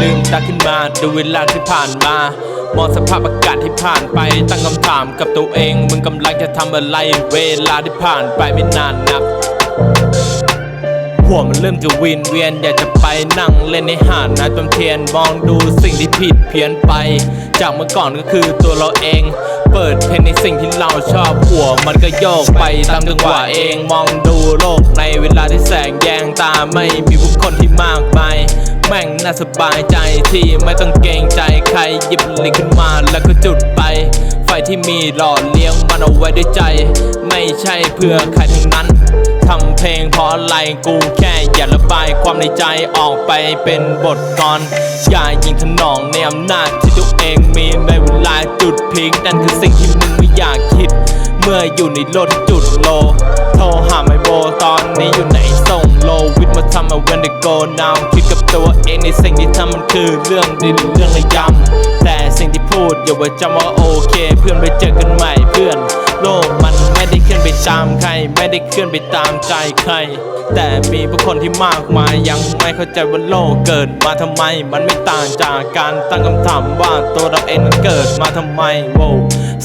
ลืมตาขึ้นมาดูเวลาที่ผ่านมามองสภาพอากาศที่ผ่านไปตั้งคำถามกับตัวเอง มึงกำลังจะทำอะไร เวลาที่ผ่านไปไม่นานนักหัวมันเริ่มจะวินเวียน อยากจะไปนั่งเล่นในหาดนาจนเทียนมองดูสิ่งที่ผิดเพี้ยนไป จากเมื่อก่อนก็คือตัวเราเอง เปิดเพลงในสิ่งที่เราชอบหัวมันก็โยกไปตามจังหวะเอง มองดูโลกในเวลาที่แสงแยงตาไม่มีผู้คนที่มากมาย แม่งน่าสบายใจที่ไม่ต้องเกรงใจใครหยิบลิงขึ้นมาแล้วก็จุดไป ไฟที่มีหล่อเลี้ยงมันเอาไว้ด้วยใจ ไม่ใช่เพื่อใครทั้งนั้น เพลงเพราะอะไรกูแค่อยากระบายความในใจออกไปเป็นบทกลอนอย่ายิงถนองในอำนาจที่ตัวเองมีในเวลาจุดพีคนั่นคือสิ่งที่มึงไม่อยากคิด เมื่ออยู่ในโลกที่จุดโล โทรหาไมโบตอนนี้อยู่ไหนส่งโลวิทมาทำมา when they go now คิดกับตัวเองในสิ่งที่ทำมันคือเรื่องดีหรือเรื่องระยำแต่สิ่งที่พูดอย่าไว่าจำว่าโอเค เพื่อนไปเจอกันใหม่เพื่อน ตามใคร ไม่ได้เคลื่อนไปตามใจใคร แต่มีผู้คนที่มากมายยังไม่เข้าใจว่าโลกเกิดมาทำไม มันไม่ต่างจากการตั้งคำถามว่าตัวเราเองนั้นเกิดมาทำไมโว้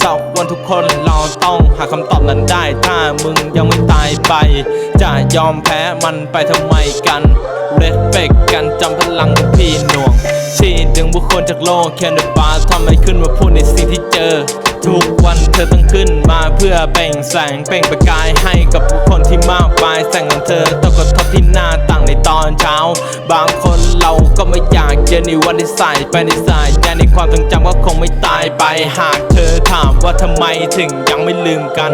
สักวันทุกคนเราต้องหาคำตอบนั้นได้ ถ้ามึงยังไม่ตายไป จะยอมแพ้มันไปทำไมกันเรสเ c กกันจำพลังพี่หน่วงที่ดึงบุคคลจากโลกแคนเดบาทำให้ขึ้นมาพูดในสิ่งที่เจอ ทุกวันเธอต้องขึ้นมาเพื่อเปล่งแสงเป่งประกายให้กับบุคคลที่มากมายแสงของเธอต้องกระทบที่หน้าต่างในตอนเช้า บางคนเราก็ไม่อยากเจอในวันที่ใสายไปในสายแต่ในความทรงจำก็คงไม่ตายไปหากเธอถามว่าทำไมถึงยังไม่ลืมกัน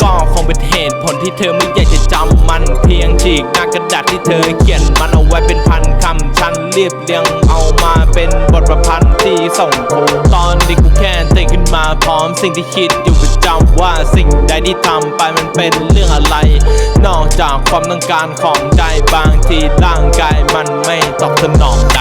ก็คงเป็นเหตุผลที่เธอไม่อยากจะจำมัน เพียงฉีกหน้ากระดาษที่เธอเขียนมันเอาไว้เป็นพันคำฉันเรียบเรียงเอามาเป็นบทประพันธ์ ทีส่งผูตอนที่กูแค่ตื่นขึ้นมาพร้อมสิ่งที่คิดอยู่ประจำว่าสิ่งใดที่ทำไปมันเป็นเรื่องอะไร นอกจากความต้องการของใจบางทีร่างกายมันไม่ตอบสนองใด